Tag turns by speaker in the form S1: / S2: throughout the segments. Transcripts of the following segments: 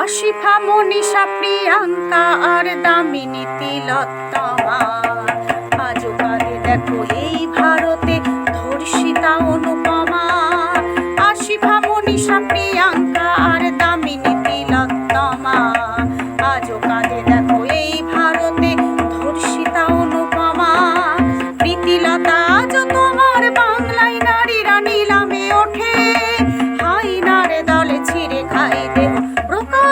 S1: আশিফা, মনীষা, প্রিয়াঙ্কা আর দামিনী তিলোত্তমা। আজকালে দেখো এই ভারতে ধর্ষিতা অনুপমা। আশিফা, মনীষা, প্রিয়াঙ্কা আর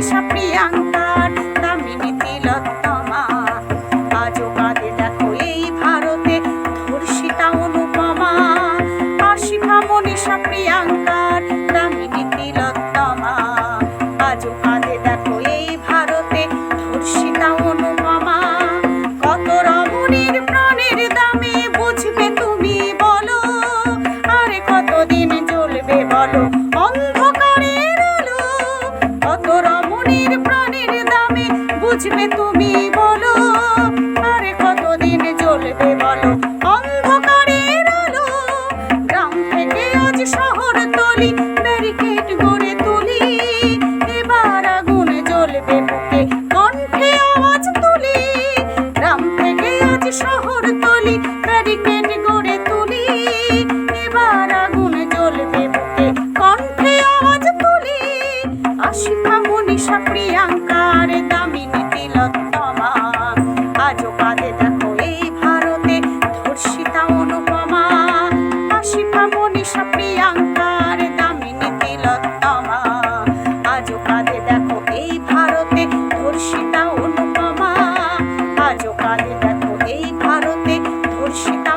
S1: মনীষা প্রিয়াঙ্কার দামিনী তিলোত্তমা। আজও কাঁদে দেখো এই ভারতে ধর্ষিতা অনুপমা। আশিফা মনীষা প্রিয়াঙ্কার বুঝবে তুমি বলো, আরে কতদিন জ্বলবে বলো? অন্ধকারের আলো, গ্রাম থেকে আজ শহর তলি, ব্যারিকেড গড়ে তুলি, এবার আগুন জ্বলবে বুকে, কণ্ঠে আওয়াজ তুলি, গ্রাম থেকে আজ শহর তলি, ব্যারিকেড গড়ে তুলি, এবার আগুন জ্বলবে বুকে, কণ্ঠে আওয়াজ তুলি আশিফা মনীষা প্রিয়াঙ্কার প্রিয়াঙ্কার দামিনী তিলোত্তমা আজও এই ভারতে ধর্ষিতা অনুপমা। আজও কাঁধে দেখো এই ভারতে ধর্ষিতা